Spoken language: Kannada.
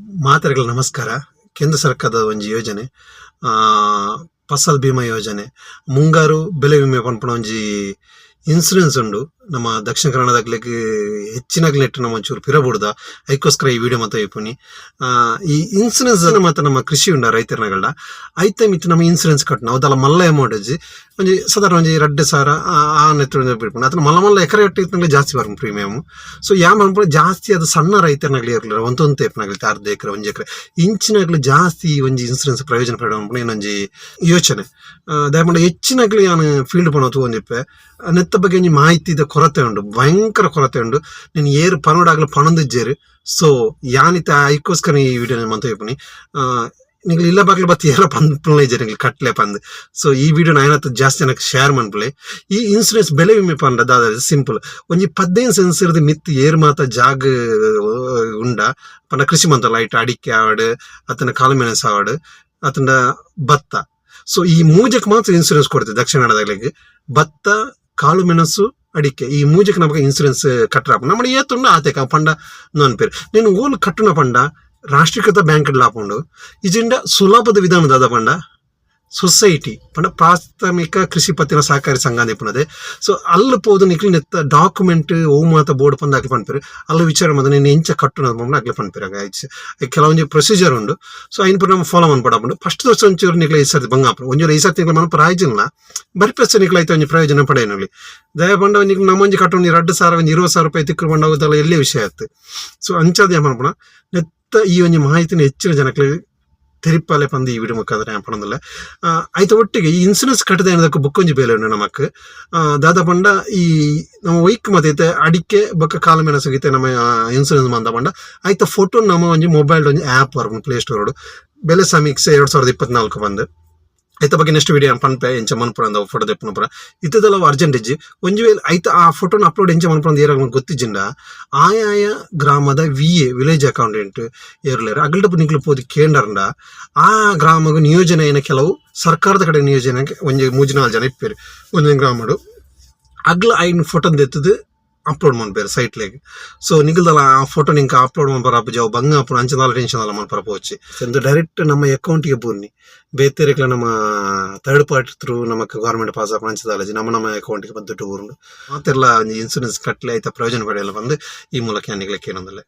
ಮಾತರೆಗಳ ನಮಸ್ಕಾರ. ಕೇಂದ್ರ ಸರ್ಕಾರದ ಒಂದು ಯೋಜನೆ ಫಸಲ್ ಬಿಮಾ ಯೋಜನೆ, ಮುಂಗಾರು ಬೆಳೆ ವಿಮೆ ಪನ್ಪುನ ಒಂಜಿ ಇನ್ಸೂರೆನ್ಸ್ ಉಂಡು. ನಮ್ಮ ದಕ್ಷಿಣ ಕನ್ನಡದಾಗ್ಲಿಕ್ಕೆ ಹೆಚ್ಚಿನಾಗ್ಲಿ ನೆಟ್ಟು ನಮ್ಮ ಒಂಚೂರು ಪಿರಬುಡ್ದ ಅದಕ್ಕೋಸ್ಕರ ಈ ವಿಡಿಯೋ ಮತ್ತೆ ಆ, ಈ ಇನ್ಸೂರೆನ್ಸ್ ಮತ್ತೆ ನಮ್ಮ ಕೃಷಿ ಉಂಡ ರೈತರನಗಳ ಐತೆ ಮಿತ್ತು ನಮ್ಮ ಇನ್ಸೂರೆನ್ಸ್ ಕಟ್ನ. ಅದಲ್ಲ ಮಲ್ಲ ಅಮೌಂಟ್ ಅಜ್ಜಿ. ಒಂಜಿ ಸಾಧಾರಣ ಒಂಜಿ ರಡ್ಡು ಸಾವಿರ ಆ- ನೆತ್ತ ಬಿಡ್ಕೊಂಡು ಅದನ್ನ ಮಲ್ಲ ಮಲ್ಲ ಎಕರೆ ಒಟ್ಟಿಗೆ ಜಾಸ್ತಿ ಬರ್ಪುಂಡು ಪ್ರೀಮಿಯಮ್ ಸೊ ಯಾ ಮಾಡ್ಬೋದು ಜಾಸ್ತಿ ಅದು ಸಣ್ಣ ರೈತರನಾಗ್ಲಿ ಇರಲಿಲ್ಲ. ಒಂದೊಂದು ತೇಪ್ನಾಗ್ಲಿ ಅರ್ಧ ಎಕರೆ ಒಂಜಿ ಎಕರೆ. ಇಂಚಿನಾಗ್ಲಿ ಜಾಸ್ತಿ ಒಂಜಿ ಇನ್ಸೂರೆನ್ಸ್ ಪ್ರಯೋಜನ ಪಡೆಯೋಣ ಇನ್ನೊಂಜಿ ಯೋಚನೆ. ದಯಮಾಡಿ ಹೆಚ್ಚಿನಾಗ್ಲಿ ನಾನು ಫೀಲ್ಡ್ ಪಣ ತಗೊಂಡಿಪ್ಪೆ. ನೆತ್ತ ಬಗ್ಗೆ ಮಾಹಿತಿ ಮಾಹಿತಿದ ಕೊರತೆ ಉಂಟು ಭಯಂಕರ ಕೊರತೆ ಉಂಟು ನೀನು ಏರು ಪನೋಡಾಗ್ಲ ಪಣದಿಜ್ಜೇರು ಸೊ ಯಾನಿತ ಐಕೋಸ್ಕರ ಈ ವಿಡಿಯೋ ನಿಮ್ಮ ಮಂತ್ರಿ ನಿಂಗ್ಲು ಇಲ್ಲ ಬಾಗ್ಲು ಬತ್ತಿ ಎಲ್ಲ ಪಂಪ್ಲೇ ನಿಂಗ್ಲು ಕಟ್ಲೆ ಪಂದ್. ಸೊ ಈ ವಿಡಿಯೋ ನಾನು ಜಾಸ್ತಿ ನನಗೆ ಶೇರ್ ಮನ್ಪುಲೆ ಈ ಇನ್ಸೂರೆನ್ಸ್ ಬೆಲೆ ವಿಮೆ ಪಂಡ, ದಾದ ಸಿಂಪಲ್ ಒಂಜಿ ಪದ್ದೇನು ಸೆನ್ಸ್ ಇರೋದು ಮಿತ್ ಏರ್ ಮಾತ ಜಾಗ, ಉಂಡ. ಪಂಡ ಕೃಷಿ ಮಂತ ಲೈಟ್ ಅಡಿಕೆ ಆವಡ್ ಅತನ ಕಾಳುಮೆಣಸು ಆವಡ್ ಅತನ ಭತ್ತ. ಸೊ ಈ ಮೂಜಕ್ಕೆ ಮಾತ್ರ ಇನ್ಸೂರೆನ್ಸ್ ಕೊಡ್ತೀವಿ ದಕ್ಷಿಣ ಕನ್ನಡದಲ್ಲಿ ಭತ್ತ, ಕಾಳು ಮೆಣಸು ಅಡಿಕೆ, ಈ ಮೂಜಕ್ ನಮಗೆ ಇನ್ಸೂರೆನ್ಸ್ ಕಟ್ಟರ ನಮ್ಮ ಏತುಂಡ ಆತೆಕ ಪಂಡ ನೋನ್ ಪೆರ್. నేను ಓಲ್ ಕಟ್ಟುನ ಪಂಡ ರಾಷ್ಟ್ರೀಕೃತ ಬ್ಯಾಂಕ್ ಲಾಪುಂಡು ಇಜಿಂಡ ಸುಲಭದ ವಿಧಾನದ ಪಂಡ ಸೊಸೈಟಿ ಪಂಡ ಪ್ರಾಥಮಿಕ ಕೃಷಿ ಪತ್ತಿನ ಸಹಕಾರಿ ಸಂಘ ಅಂದಿಪ್ಪನದೆ ಸೊ ಅಲ್ಲಿ ಪೋದು ನಿಕ್ಲಿ ನೆತ್ತ ಡಾಕ್ಯುಮೆಂಟ್ ಓ ಮಾತ ಬೋರ್ಡ್ ಪಂದ ಅಕ್ಲಿ ಪನ್ಪೇರು ಅಲ್ಲಿ ವಿಚಾರ ಮದ ನೀನು ಎಂಚ ಕಟ್ಟುನ ನಮ್ಮ ಪನ್ಪೇರು ಅಂಗ ಆಯ್ತು. ಕೆಲವೊಂದು ಪ್ರೊಸೀಜರ್ ಉಂಡು. ಸೊ ಐನ್ ಪುರ ನಮ್ಮ ಫಾಲೋ ಮನ್ಪಡಪುಂಡು ಫಸ್ಟ್ ವರ್ಷ ಒಂಚೂರು ನಿಕ್ಲ ಈ ಸರ್ತಿ ಬಂಗಾಪು ಒಂಚೂರು ಈ ಸರ್ತಿ ನಿಕ್ಲಿ ಮನ ಪ್ರಾಯೋಜನ ಬರಿ ಪ್ರಶ್ನೆ ನಿಕ್ಲ ಐತೆ ಒಂಜಿ ಪ್ರಯೋಜನ ಪಡೆಯನಲ್ಲಿ ದಯ ಪಂಡ ನಮ್ಮಂಜಿ ಕಟ್ಟು ನೀರು ಎರಡು ಸಾವಿರ, ಒಂಜಿ ಇರುವತ್ತು ಸಾವಿರ ರೂಪಾಯಿ ತಿಕ್ಕರು ಬಂಡಾಗೋದಲ್ಲ ಎಲ್ಲೇ ವಿಷಯ ಆಯ್ತು. ಸೊ ಅಂಚಾದ ಏನು ಮಾಡ್ಬೋಣ ನೆತ್ತ ಈ ಒಂಜಿ ಮಾಹಿತಿನ ಹೆಚ್ಚಿನ ಜನಕ್ಕೆ ಪಂದು ಈ ವಿಡಿಯೋ ಮುಖಾಂತರ ಏನ್ ಪಣದಲ್ಲ ಆಯ್ತು ಒಟ್ಟಿಗೆ ಈ ಇನ್ಸೂರೆನ್ಸ್ ಕಟ್ಟದೆ ಏನದಕ್ಕೆ ಬುಕ್ಕೊಂಜಿ ಬೇಲೆ ಉಂಡು ನಮಕ್ ದಾದ ಪಂಡ ಈ ನಮ್ಮ ವೈಕ್ ಮತ್ತೆ ಅಡಿಕೆ ಬೊಕ್ಕ ಕಾಲ ಮೆಣಸು ಗೀತೆ ನಮ್ಮ ಇನ್ಸೂರೆನ್ಸ್ ಮಂದ ಪಂಡ ಆಯ್ತ ಫೋಟೋ ನಮ್ಮ ಒಂಜಿ ಮೊಬೈಲ್ ಒಂಜಿ ಆ್ಯಪ್ ಪ್ಲೇ ಸ್ಟೋರ್ ಬೆಲೆ ಸಮೀಕ್ಷೆ ಎರಡ್ ಸಾವಿರದ ಇಪ್ಪತ್ನಾಲ್ಕು ಬಂದು ಐತ ಬಗ್ಗೆ ನೆಕ್ಸ್ಟ್ ವಿಡಿಯೋ ಪನ್ಪೆ ಎಂಚ ಮನ್ಪುರ ಅಂದ ಫೋಟೋ ತೆಪ್ಪನ ಪುರ ಇತ್ತದಲ್ಲ ಅರ್ಜೆಂಟ್ ಇಜ್ಜಿ. ಒಂಜಿ ವೇಳೆ ಐತ ಆ ಫೋಟೋನ ಅಪ್ಲೋಡ್ ಎಂಚ ಮನ್ಪುರ ಅಂತ ಏರಾಗ ಗೊತ್ತಿಜ್ಜಿಂಡ ಆಯಾಯ ಗ್ರಾಮದ ವಿ ಎ ವಿಲೇಜ್ ಅಕೌಂಟೆಂಟ್ ಏರ್ಲೇರ. ಅಗಲ್ಟ ನಿಗ್ಲು ಪೋದಿ ಕೇಂಡರ್ಂಡ ಆ ಗ್ರಾಮಗ ನಿಯೋಜನೆ ಏನ ಕೆಲವು ಸರ್ಕಾರದ ಕಡೆ ನಿಯೋಜನೆ ಒಂಜಿ ಮೂಜಿ ನಾಲ್ಕು ಜನ ಇಪ್ಪೇರು. ಒಂದೊಂದು ಗ್ರಾಮಡು. ಅಗ್ಲ ಐನ್ ಫೋಟೋ ಎತ್ತದು ಅಪ್ಲೋಡ್ ಮಾಡ್ಬೇರು ಸೈಟ್ಲೆಗ್ ಸೊ ನಿಗಲ್ದಲ್ಲ ಆ ಫೋಟೋ ನಿಂಕ ಅಪ್ಲೋಡ್ ಮಾಡ್ಬಾರ ಅಪ್ಪ ಜಾವ್ ಬಂಗ ಅಪ್ಪ ಅಂಚನಾಲ ಟೆನ್ಷನ್ ಅಲ್ಲ ಮಾಡ್ಬಾರ ಪೋಚಿ ಎಂದು ಡೈರೆಕ್ಟ್ ನಮ್ಮ ಅಕೌಂಟಿಗೆ ಬೂರ್ನಿ ಬೇತೆರೆಗ್ಲ ನಮ್ಮ ಥರ್ಡ್ ಪಾರ್ಟಿ ಥ್ರೂ ನಮಕ್ ಗೌರ್ಮೆಂಟ್ ಪಾಸ್ ಆಪ ಅಂಚದಾಲಜಿ ನಮ್ಮ ನಮ್ಮ ಅಕೌಂಟಿಗೆ ಬಂದುಟ್ಟು ಊರುಂಡು ಮಾತೆಲ್ಲ ಇನ್ಸೂರೆನ್ಸ್ ಕಟ್ಲೆ ಆಯ್ತಾ ಪ್ರಯೋಜನ ಪಡೆಯಲ್ಲ ಬಂದು ಈ ಮೂಲಕ ಏನಿಗ್ಲಿಕ್ಕೆ ಏನಂದಲ್ಲ